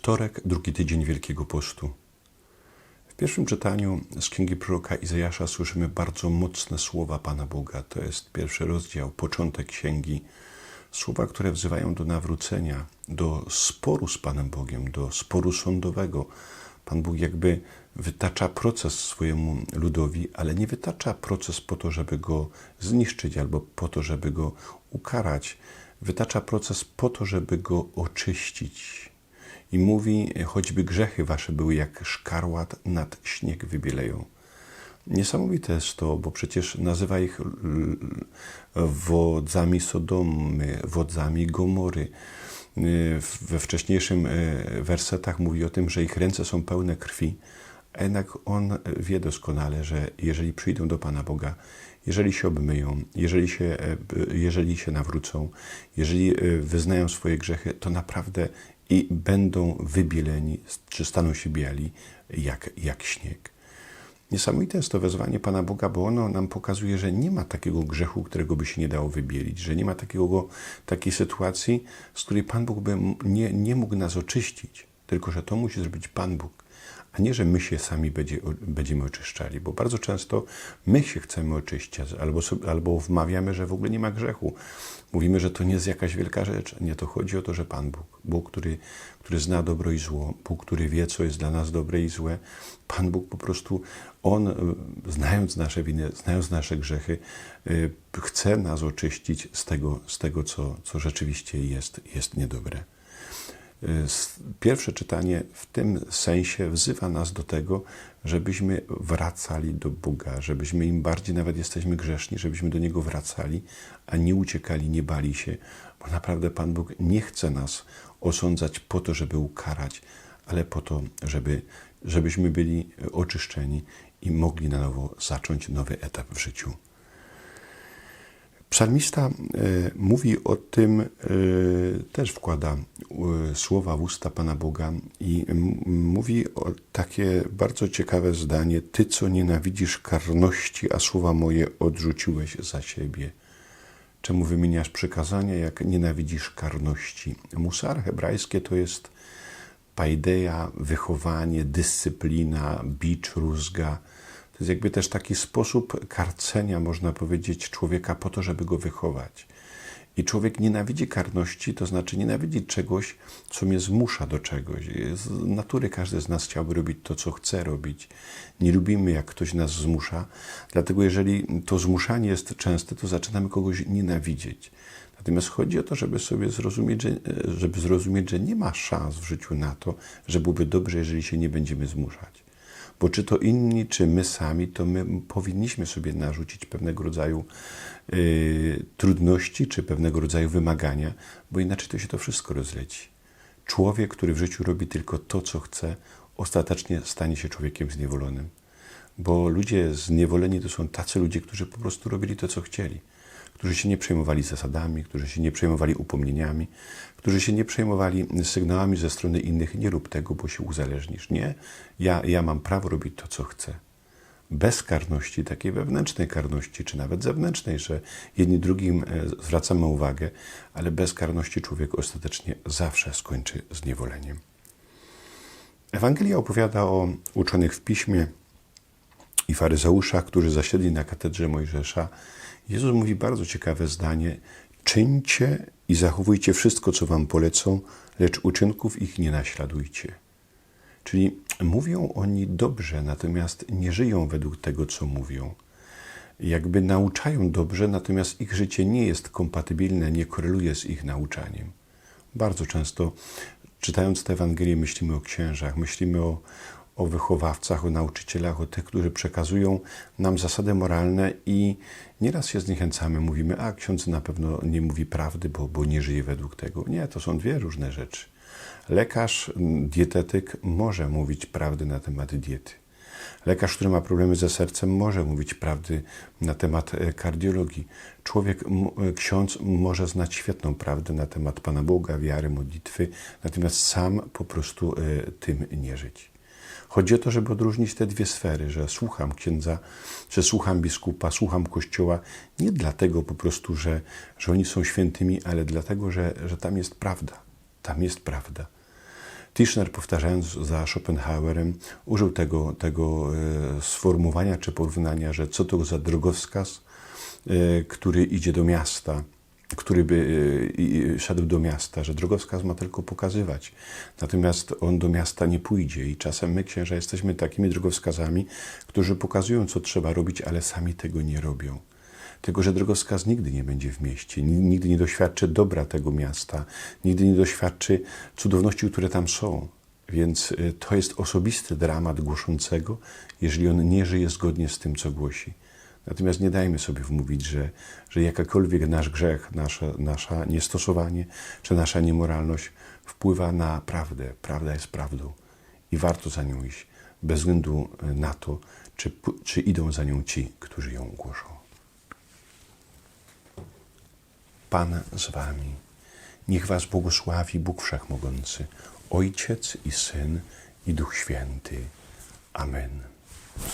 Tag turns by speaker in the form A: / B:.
A: Wtorek, drugi tydzień Wielkiego Postu. W pierwszym czytaniu z Księgi Proroka Izajasza słyszymy bardzo mocne słowa Pana Boga. To jest pierwszy rozdział, początek Księgi. Słowa, które wzywają do nawrócenia, do sporu z Panem Bogiem, do sporu sądowego. Pan Bóg jakby wytacza proces swojemu ludowi, ale nie wytacza proces po to, żeby go zniszczyć albo po to, żeby go ukarać. Wytacza proces po to, żeby go oczyścić i mówi, choćby grzechy wasze były jak szkarłat, nad śnieg wybieleją. Niesamowite jest to, bo przecież nazywa ich wodzami Sodomy, wodzami Gomory. We wcześniejszym wersetach mówi o tym, że ich ręce są pełne krwi, a jednak on wie doskonale, że jeżeli przyjdą do Pana Boga, jeżeli się obmyją, jeżeli się, jeżeli się nawrócą, jeżeli wyznają swoje grzechy, to naprawdę i będą wybieleni, czy staną się biali jak, jak śnieg. Niesamowite jest to wezwanie Pana Boga, bo ono nam pokazuje, że nie ma takiego grzechu, którego by się nie dało wybielić, że nie ma takiego, takiej sytuacji, z której Pan Bóg by nie, nie mógł nas oczyścić, tylko że to musi zrobić Pan Bóg a nie, że my się sami będzie, będziemy oczyszczali, bo bardzo często my się chcemy oczyścić, albo, albo wmawiamy, że w ogóle nie ma grzechu. Mówimy, że to nie jest jakaś wielka rzecz. Nie, to chodzi o to, że Pan Bóg, Bóg, który, który zna dobro i zło, Bóg, który wie, co jest dla nas dobre i złe, Pan Bóg po prostu, On, e, znając nasze winy, znając nasze grzechy, e, chce nas oczyścić z tego, z tego co, co rzeczywiście jest, jest niedobre. Pierwsze czytanie w tym sensie wzywa nas do tego, żebyśmy wracali do Boga, żebyśmy im bardziej nawet jesteśmy grzeszni, żebyśmy do Niego wracali, a nie uciekali, nie bali się, bo naprawdę Pan Bóg nie chce nas osądzać po to, żeby ukarać, ale po to, żeby, żebyśmy byli oczyszczeni i mogli na nowo zacząć nowy etap w życiu. Psalmista e, mówi o tym, e, też wkłada e, słowa w usta Pana Boga i mówi o takie bardzo ciekawe zdanie: Ty, co nienawidzisz karności, a słowa moje odrzuciłeś za siebie. Czemu wymieniasz przykazania, jak nienawidzisz karności? Musar hebrajskie to jest paideia, wychowanie, dyscyplina, bicz, rózga to jest jakby też taki sposób karcenia, można powiedzieć, człowieka po to, żeby go wychować. I człowiek nienawidzi karności, to znaczy nienawidzi czegoś, co mnie zmusza do czegoś. Z natury każdy z nas chciałby robić to, co chce robić. Nie lubimy, jak ktoś nas zmusza, dlatego jeżeli to zmuszanie jest częste, to zaczynamy kogoś nienawidzieć. Natomiast chodzi o to, żeby sobie zrozumieć, że, żeby zrozumieć, że nie ma szans w życiu na to, że byłoby dobrze, jeżeli się nie będziemy zmuszać. Bo czy to inni, czy my sami, to my powinniśmy sobie narzucić pewnego rodzaju y, trudności, czy pewnego rodzaju wymagania, bo inaczej to się to wszystko rozleci. Człowiek, który w życiu robi tylko to, co chce, ostatecznie stanie się człowiekiem zniewolonym. Bo ludzie zniewoleni to są tacy ludzie, którzy po prostu robili to, co chcieli którzy się nie przejmowali zasadami, którzy się nie przejmowali upomnieniami, którzy się nie przejmowali sygnałami ze strony innych, nie rób tego, bo się uzależnisz. Nie, ja, ja mam prawo robić to, co chcę. Bez karności, takiej wewnętrznej karności, czy nawet zewnętrznej, że jedni drugim e, zwracamy uwagę, ale bez karności człowiek ostatecznie zawsze skończy zniewoleniem. Ewangelia opowiada o uczonych w piśmie i faryzeuszach, którzy zasiedli na katedrze Mojżesza Jezus mówi bardzo ciekawe zdanie: Czyńcie i zachowujcie wszystko, co wam polecą, lecz uczynków ich nie naśladujcie. Czyli mówią oni dobrze, natomiast nie żyją według tego, co mówią. Jakby nauczają dobrze, natomiast ich życie nie jest kompatybilne, nie koreluje z ich nauczaniem. Bardzo często, czytając tę Ewangelię, myślimy o księżach, myślimy o, o wychowawcach, o nauczycielach, o tych, którzy przekazują nam zasady moralne i nieraz się zniechęcamy, mówimy, a ksiądz na pewno nie mówi prawdy, bo, bo nie żyje według tego. Nie, to są dwie różne rzeczy. Lekarz, dietetyk może mówić prawdy na temat diety. Lekarz, który ma problemy ze sercem, może mówić prawdy na temat e, kardiologii. Człowiek, e, ksiądz może znać świetną prawdę na temat Pana Boga, wiary, modlitwy, natomiast sam po prostu e, tym nie żyć. Chodzi o to, żeby odróżnić te dwie sfery, że słucham księdza, że słucham biskupa, słucham kościoła, nie dlatego po prostu, że, że oni są świętymi, ale dlatego, że, że tam jest prawda. Tam jest prawda. Tischner, powtarzając za Schopenhauerem, użył tego, tego e, sformułowania czy porównania, że co to za drogowskaz, e, który idzie do miasta, który by e, i- szedł do miasta, że drogowskaz ma tylko pokazywać. Natomiast on do miasta nie pójdzie i czasem my, księża, jesteśmy takimi drogowskazami, którzy pokazują, co trzeba robić, ale sami tego nie robią. Tylko, że drogowskaz nigdy nie będzie w mieście, ni- nigdy nie doświadczy dobra tego miasta, nigdy nie doświadczy cudowności, które tam są. Więc y, to jest osobisty dramat głoszącego, jeżeli on nie żyje zgodnie z tym, co głosi. Natomiast nie dajmy sobie wmówić, że, że jakakolwiek nasz grzech, nasze, nasza niestosowanie czy nasza niemoralność wpływa na prawdę. Prawda jest prawdą i warto za nią iść, bez względu y, na to, czy, czy idą za nią ci, którzy ją głoszą. Pan z wami. Niech was błogosławi Bóg Wszechmogący, Ojciec i Syn i Duch Święty. Amen.